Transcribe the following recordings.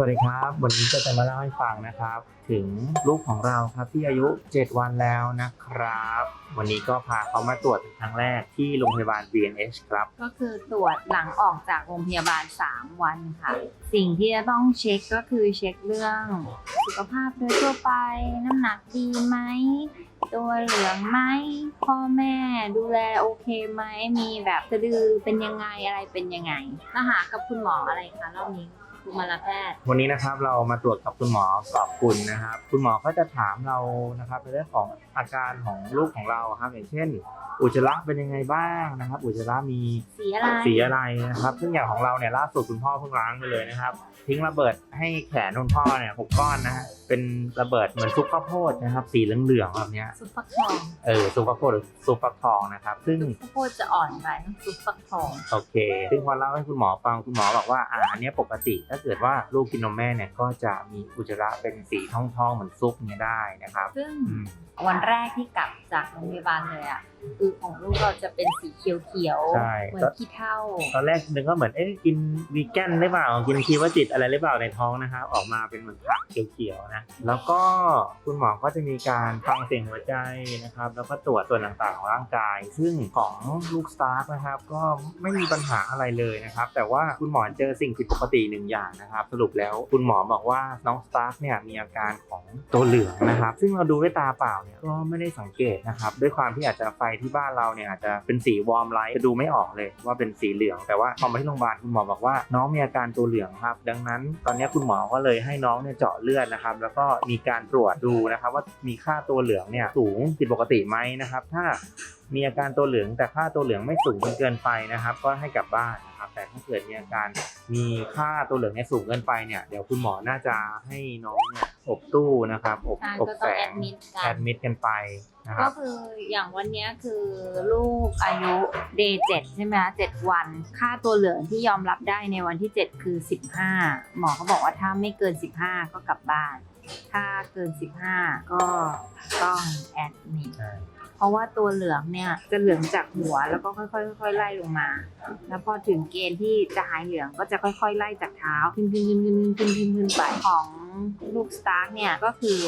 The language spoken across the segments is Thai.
วัสดีครับ วันนี้ก็จะมาเล่าให้ฟังนะครับ ถึงลูกของเราครับที่อายุ 7 วันแล้วนะครับ วันนี้ก็พาเขามาตรวจครั้งแรกที่โรงพยาบาล BNH ครับ ก็คือตรวจหลังออกจากโรงพยาบาล 3 วันค่ะ สิ่งที่จะต้องเช็คก็คือเช็คเรื่อง สุขภาพโดยทั่วไป น้ำหนักดีไหมตัวเหลืองไหมพ่อแม่ดูแลโอเคไหมมีแบบสะดือเป็นยังไงอะไรเป็นยังไงมาหากับคุณหมออะไรคะรอบนี้ กุมารแพทย์ วันนี้นะครับเรามาตรวจกับคุณหมอกอบคุณนะครับ คุณหมอก็จะถามเรานะครับในเรื่องของอาการของลูกของเราครับอย่างเช่น อุจจาระเป็นยังไงบ้างนะครับ อุจจาระมีสีอะไรสีอะไรนะครับ ซึ่งอย่างของเราเนี่ยล่าสุดคุณพ่อเพิ่งล้างไปเลยนะครับ ทิ้งระเบิดให้แขนคุณพ่อเนี่ยหกก้อนนะฮะเป็นระเบิดเหมือนซุปข้าวโพดนะครับ สีเหลืองๆแบบเนี้ยซุปฟักทองเออซุปข้าวโพดหรือซุปฟักทองนะครับ ซึ่งข้าวโพดจะอ่อนไปต้องซุปฟักทองโอเค ซึ่งพอเล่าให้คุณหมอฟังคุณหมอบอกว่าอ่าอันเนี้ยปกติถ้าเกิดว่าลูกกินนมแม่เนี่ยก็จะมีอุจจาระเป็นสีทองๆเหมือนซุปเนี้ยได้นะครับ ซึ่งอืมวันแรกที่กลับจากโรงพยาบาลเลยอะคือของลูกเราจะเป็นสีเขียวใช่ๆเหมือนขี้เถ้าตอนแรกนึกว่าเหมือนเอ๊ะกินวีแกนหรือเปล่ากินคีวจิตอะไรหรือเปล่าในท้องนะครับออกมาเป็นเหมือนผักเขียวๆนะแล้วก็คุณหมอก็จะมีการฟังเสียงหัวใจนะครับ แล้วก็ตรวจส่วนต่างๆของร่างกาย ซึ่งของลูกสตาร์กนะครับก็ไม่มีปัญหาอะไรเลยนะครับ แต่ว่าคุณหมอเจอสิ่งผิดปกติหนึ่งอย่างนะครับ สรุปแล้วคุณหมอบอกว่าน้องสตาร์กเนี่ยมีอาการของตัวเหลืองนะครับ ซึ่งเราดูด้วยตาเปล่าเนี่ยก็ไม่ได้สังเกตนะครับด้วยความที่อาจจะไฟที่บ้าน้านเราเนี่ยอาจจะเป็นสีวอร์มไลท์จะดูไม่ออกเลยว่าเป็นสีเหลือง แต่ว่าพอมาที่โรงพยาบาลคุณหมอบอกว่าน้องมีอาการตัวเหลืองครับ ดังนั้นตอนนี้คุณหมอก็เลยให้น้องเนี่ยเจาะเลือดนะครับ แล้วก็มีการตรวจดูนะครับ ว่ามีค่าตัวเหลืองเนี่ยสูงผิดปกติไหมนะครับ ถ้ามีอาการตัวเหลืองแต่ค่าตัวเหลืองไม่สูงจนเกินไปนะครับ ก็ให้กลับบ้านนะครับ แต่ถ้าเกิดมีอาการ มีค่าตัวเหลืองเนี่ยสูงเกินไปเนี่ยเดี๋ยวคุณหมอน่าจะให้น้องเนี่ยอบตู้นะครับอบใช่อบก็แสต้องแอดงมิดกัแอนดมิดกันไปนะคก็รับ คืออย่างวันเนี้ยคือลูกอายุ day 7ใช่ไหมคะ7วัน ค่าตัวเหลืองที่ยอมรับได้ในวันที่ 7 คือ 15 หมอเขาบอกว่าถ้าไม่เกิน 15 ก็กลับบ้าน ถ้าเกิน 15 ก็ต้องแอดมิด ใช่ เพราะว่าตัวเหลืองเนี่ยจะเหลืองจากหัวแล้วก็ค่อยๆค่อยๆไล่ลงมา แล้วพอถึงเกณฑ์ที่จะหายเหลืองก็จะค่อย ๆ ไล่จากเท้าขึ้นขึ้นขึ้นขึ้นขึ้นขึ้นขึ้นไปของลูกสตาร์กเนี่ยก็คือ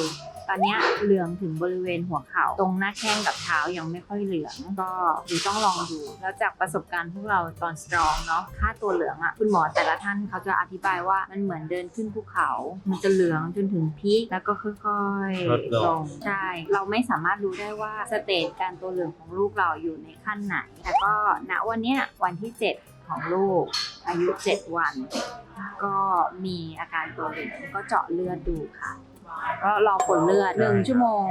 ตอนเนี้ยเหลืองถึงบริเวณหัวเข่าตรงหน้าแข้งกับเท้ายังไม่ค่อยเหลืองก็เดี๋ยวต้องลองดู แล้วจากประสบการณ์พวกเราตอนสตรองเนาะค่าตัวเหลืองอะ่ะคุณหมอแต่ละท่านเขาจะอธิบายว่ามันเหมือนเดินขึ้นภูเขา มันจะเหลืองจนถึงพีคแล้วก็ค่อยๆลดลงลงใช่เราไม่สามารถรู้ได้ว่าสเตจการตัวเหลืองของลูกเราอยู่ในขั้นไหน แต่ก็ณวันเนี้ยวันที่ 7 ของลูก อายุ 7 วัน ก็มีอาการตัวเหลืองก็เจาะเลือดดูค่ะ ก็รอผลเลือดหนึ่งชั่วโมง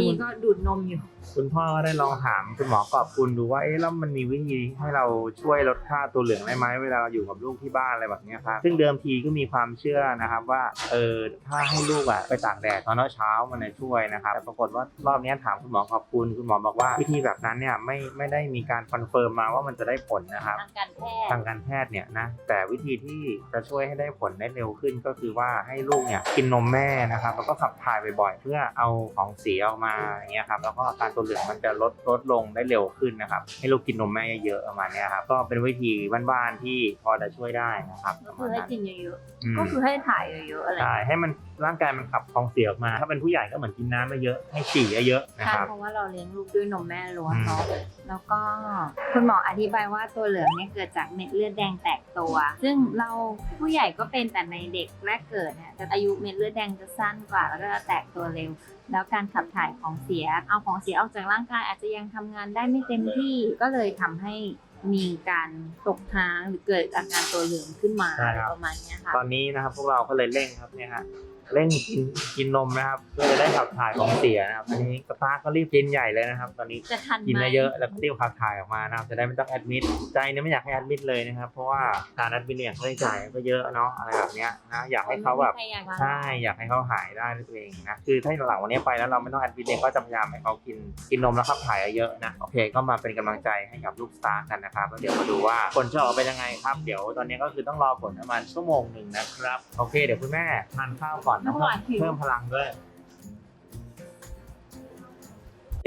นี่ก็ดูดนมอยู่ คุณพ่อก็ได้ลองถามคุณหมอกอบคุณดูว่าเอ๊ะแล้วมันมีวิธีให้เราช่วยลดค่าตัวเหลืองได้ไหมเวลาเราอยู่กับลูกที่บ้านอะไรแบบเนี้ยครับซึ่งเดิมทีก็มีความเชื่อนะครับว่าเออถ้าให้ลูกอะไปตากแดดตอนเช้าๆมันจะช่วยนะครับแต่ปรากฏว่ารอบเนี้ยถามคุณหมอขอบคุณคุณหมอบอกว่าวิธีแบบนั้นเนี่ยไม่ไม่ได้มีการคอนเฟิร์มมาว่ามันจะได้ผลนะครับทางการแพทย์ทางการแพทย์เนี่ยนะแต่วิธีที่จะช่วยให้ได้ผลได้เร็วขึ้นก็คือว่าให้ลูกเนี่ยกินนมแม่นะครับแล้วก็ขับถ่ายบ่อยๆเพื่อเอาของเสียออกมาอย่างเงี้ยครับแล้วก็อาการตัวเหลืองมันจะลดลดลงได้เร็วขึ้นนะครับให้ลูกกินนมแม่เยอะๆประมาณเนี้ยครับก็เป็นวิธีบ้านๆที่พอจะช่วยได้นะครับปก็ระคืมาอณให้นั้น กินเยอะอืม ๆก็คือให้ถ่ายเยอะๆอะไรใช่ให้มันร่างกายมันขับของเสียออกมา ถ้าเป็นผู้ใหญ่ก็เหมือนกินน้ำไม่เยอะให้ฉี่เยอะๆนะใช่ครับ เพราะว่าเราเลี้ยงลูกด้วยนมแม่ล้วนเนาะแล้วก็คุณหมออธิบายว่าตัวเหลืองเนี่ยเกิดจากเม็ดเลือดแดงแตกตัว ซึ่งเราผู้ใหญ่ก็เป็นแต่ในเด็กแรกเกิดเนี่ยจะอายุเม็ดเลือดแดงจะสั้นกว่าแล้วก็จะแตกตัวเร็ว แล้วการขับถ่ายของเสีย เอาของเสียออกจากร่างกายอาจจะยังทำงานได้ไม่เต็มที่ก็เลยทำให้ มีการตกค้างหรือเกิดอาการตัวเหลืองขึ้นมาใช่ครับ ประมาณเนี้ยค่ะตอนนี้นะครับพวกเราก็เลยเร่งครับเนี่ยฮะเร่งกินกินนมนะครับเพื่อจะได้ขับถ่ายของเสียนะครับอันนี้กระตาก็รีบกินใหญ่เลยนะครับ ตอนนี้จะทันไหมกินเยอะๆแล้วก็รีบขับถ่ายออกมานะครับจะได้ไม่ต้องแอดมิดใจเนี่ยไม่อยากให้แอดมิดเลยนะครับ เพราะว่าการแอดมิดเนี่ยค่าใช้จ่ายก็เยอะเนาะอะไรแบบเนี้ยนะอยากให้เขาแบบ ไม่มีใครอยากใช่อยากให้เขาหายได้ด้วยตัวเองนะคือถ้าหลังวันนี้ไปแล้วเราไม่ต้องแอดมิดเองก็จะพยายามให้เขากินกินนมแล้วขับถ่ายเยอะๆนะโอเคก็มาเป็นกำลังใจให้กับลูกสตาร์กันนะครับแล้วเดี๋ยวมาดูว่าผลจะออกมาเป็นยังไงครับ เดี๋ยวตอนนี้ก็คือต้องรอผลประมาณชั่วโมงหนึ่งนะครับ โอเค เดี๋ยวคุณแม่ทานข้าวก่อนนะเพิ่มเพิ่มพลังด้วย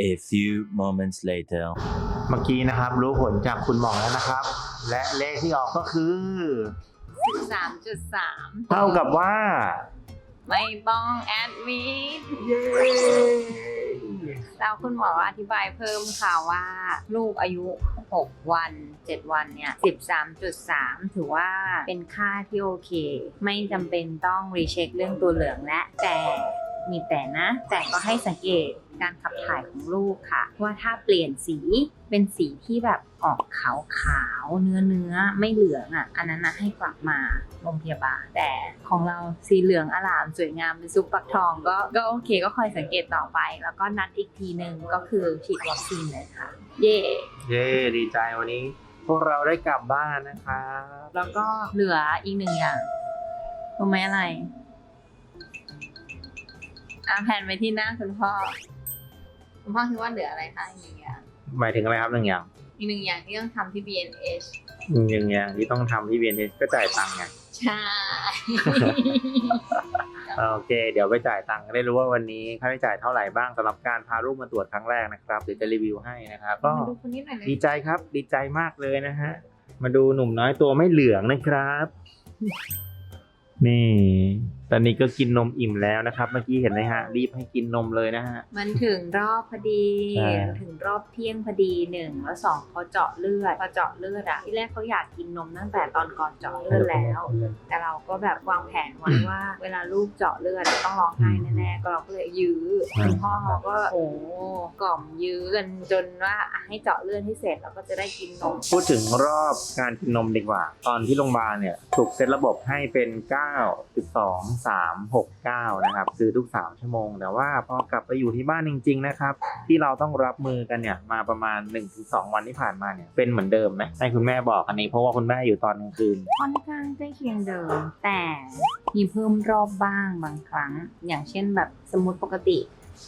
A few moments later. เมื่อกี้นะครับ รู้ผลจากคุณหมอแล้วนะครับ และเลขที่ออกก็คือ 13.3 เท่ากับว่า ไม่ต้องแอดมิดเย้ แล้วคุณหมออธิบายเพิ่มค่ะว่า ลูกอายุ 6 วัน 7 วันเนี่ย 13.3 ถือว่าเป็นค่าที่โอเค ไม่จำเป็นต้องรีเช็คเรื่องตัวเหลืองและแต่ มีแต่นะ แต่ก็ให้สังเกตการขับถ่ายของลูกค่ะ ว่าถ้าเปลี่ยนสีเป็นสีที่แบบออกขาวขาวๆเนื้อเนื้อๆไม่เหลืองอะ อันนั้นนะให้กลับมาโรงพยาบาล แต่ของเราสีเหลืองอลามสวยงามเป็นซุปปักทองก็ก็โอเคก็คอยสังเกตต่อไป แล้วก็นัดอีกทีหนึ่งก็คือฉีดวัคซีนเลยค่ะ เย่เย้ดีใจวันนี้ พวกเราได้กลับบ้านนะครับแล้วก็เหลืออีกหนึ่งอย่างรู้ไหมอะไร อะแผ่นไปที่หน้าคุณพ่อ คุณพ่อคิดว่าเหลืออะไรคะอีกหนึ่งอย่างหมายถึงอะไรครับหนึ่งอย่างอีกหนึ่งอย่างที่ต้องทำที่ BNH หนึ่งอย่างที่ต้องทำที่ BNS ก็จ่ายตังค์ไงใช่โอเค เดี๋ยวไปจ่ายตังค์ได้รู้ว่าวันนี้ค่าใช้จ่ายเท่าไหร่บ้างสำหรับการพาลูกมาตรวจครั้งแรกนะครับเดี๋ยวจะรีวิวให้นะครับก็ มาดูคนนี้หน่อยเลยดีใจครับ ดีใจมากเลยนะฮะ มาดูหนุ่มน้อยตัวไม่เหลืองนะครับ นี่ตอนนี้ก็กินนมอิ่มแล้วนะครับ เมื่อกี้เห็นไหมฮะ รีบให้กินนมเลยนะฮะ มันถึงรอบพอดีใช่ ถึงรอบเที่ยงพอดีหนึ่งแล้วสองเขาเจาะเลือดพอเจาะเลือดอะที่แรกเขาอยากกินนมตั้งแต่ตอนก่อนเจาะเลือดแล้ว แต่เราก็แบบวางแผนไว้ว่า เวลาลูกเจาะเลือดอะต้องร้องไห้แน่ๆก็เราก็เลยยื้อคุณพ่อเขาก็โอ้กล่อมยื้อกันจนว่าอะให้เจาะเลือดให้เสร็จแล้วก็จะได้กินนมพูดถึงรอบการกินนมดีกว่า ตอนที่โรงพยาบาลเนี่ยถูกเซตระบบให้เป็น 9 12 3 6 9 นะครับคือทุก 3 ชั่วโมง แต่ว่าพอกลับไปอยู่ที่บ้านจริง ๆ นะครับ ที่เราต้องรับมือกันเนี่ย มาประมาณ 1-2 วันที่ผ่านมาเนี่ย เป็นเหมือนเดิมไหมให้คุณแม่บอกอันนี้เพราะว่าคุณแม่อยู่ตอนกลางคืน ค่อนข้างใกล้เคียงเดิม แต่มีเพิ่มรอบบ้างบางครั้ง อย่างเช่นแบบสมมติปกติ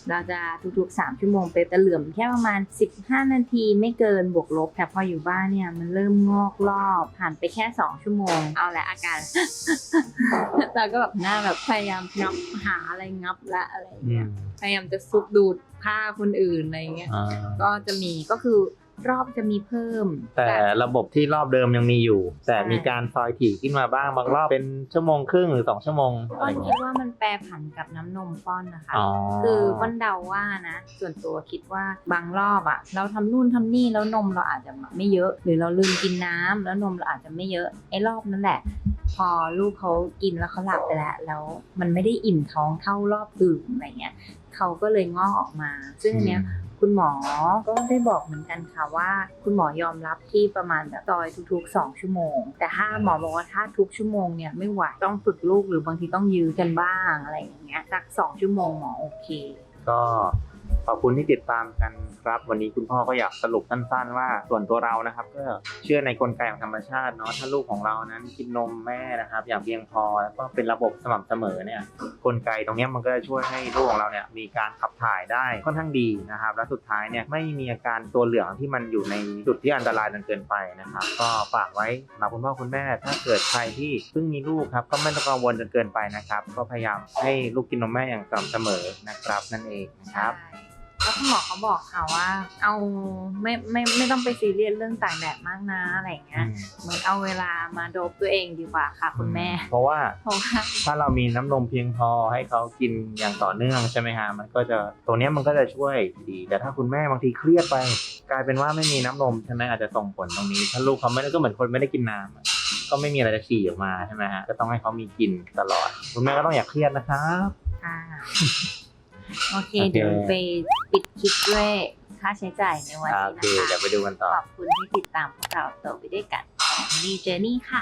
เราจะทุกๆ 3 ชั่วโมงไปแต่เหลื่อมแค่ประมาณ 15 นาทีไม่เกินบวกลบ แต่พออยู่บ้านเนี่ยมันเริ่มงอกรอบผ่านไปแค่ 2 ชั่วโมง เอาละอาการ เราก็แบบหน้าแบบพยายามงับหาอะไรงับละอะไรอย่างอืเงี้ยมพยายามจะซุกดูดผ้าคนอื่นอะไรอย่างเงี้ยอ่าก็จะมีก็คือ รอบจะมีเพิ่ม แต่ระบบที่รอบเดิมยังมีอยู่ แต่ใช่มีการซอยถี่ขึ้นมาบ้างบางรอบเป็นชั่วโมงครึ่งหรือสองชั่วโมงอะป้ไรอนคิเงี้ดยว่ามันแปรผันกับน้ำนมป้อนนะคะอ๋อคือป้อนเดาว่านะ ส่วนตัวคิดว่าบางรอบอะเราทำนู่นทำนี่แล้วนมเราอาจจะไม่เยอะ หรือเราลืมกินน้ำแล้วนมเราอาจจะไม่เยอะไอ้รอบนั้นแหละ พอลูกเขากินแล้วเขาหลับไปแล้วแล้วมันไม่ได้อิ่มท้องเท่ารอบอื่นอะไรเงี้ยเขาก็เลยงอกออกมา ซึ่งอันเนี้ย คุณหมอก็ได้บอกเหมือนกันค่ะว่า คุณหมอยอมรับที่ประมาณแบบซอยทุกๆ 2 ชั่วโมง แต่ถ้าหมอบอกว่าถ้าทุกชั่วโมงเนี่ยไม่ไหวต้องฝึกลูกหรือบางทีต้องยื้อกันบ้างอะไรอย่างเงี้ยสักสองชั่วโมงหมอโอเค ก็ ขอบคุณที่ติดตามกันครับ วันนี้คุณพ่อก็อยากสรุปสั้นๆ ว่าส่วนตัวเรานะครับ ก็เชื่อในกลไกของธรรมชาติเนาะถ้าลูกของเรานั้นกินนมแม่นะครับ อย่างเพียงพอแล้วก็เป็นระบบสม่ำเสมอเนี่ยกลไกตรงนี้มันก็จะช่วยให้ลูกของเราเนี่ยมีการขับถ่ายได้ค่อนข้างดีนะครับ และสุดท้ายเนี่ยไม่มีอาการตัวเหลืองที่มันอยู่ในจุดที่อันตรายจนเกินไปนะครับ ก็ฝากไว้สำหรับคุณพ่อคุณแม่ ถ้าเกิดใครที่เพิ่งมีลูกครับก็ไม่ต้องกังวลจนเกินไปนะครับ ก็พยายามให้ลูกกินนมแม่อย่างสม่ำเสมอนะครับ นั่นเองนะครับ แล้วคุณหมอเขาบอกค่ะว่า เอาไม่ไม่ไม่ต้องไปซีเรียสเรื่องต่างแดดมากนะอะไรอย่างเงี้ยเหมือนเอาเวลามาโดบตัวเองดีกว่าค่ะคุณแม่ เพราะว่าเพราะว่าถ้าเรามีน้ำนมเพียงพอให้เขากินอย่างต่อเนื่องใช่ไหมฮะมันก็จะตรงเนี้ยมันก็จะช่วยดี แต่ถ้าคุณแม่บางทีเครียดไป กลายเป็นว่าไม่มีน้ำนมใช่ไหมอาจจะส่งผลตรงนี้ ถ้าลูกเขาไม่ได้ก็เหมือนคนไม่ได้กินน้ำอะก็ไม่มีอะไรจะฉี่ออกมาใช่ไหมฮะก็ต้องให้เขามีกินตลอด คุณแม่ก็ต้องอย่าเครียดนะครับค่ะ โอเค โอเค เดี๋ยวไปปิดคลิปด้วยค่าใช้จ่ายในวันโอนี้เคนะคะเดี๋ยวไปดูกันต่อ ขอบคุณที่ติดตามพวกเราโตไปด้วยกันนี่เจอร์นี่ค่ะ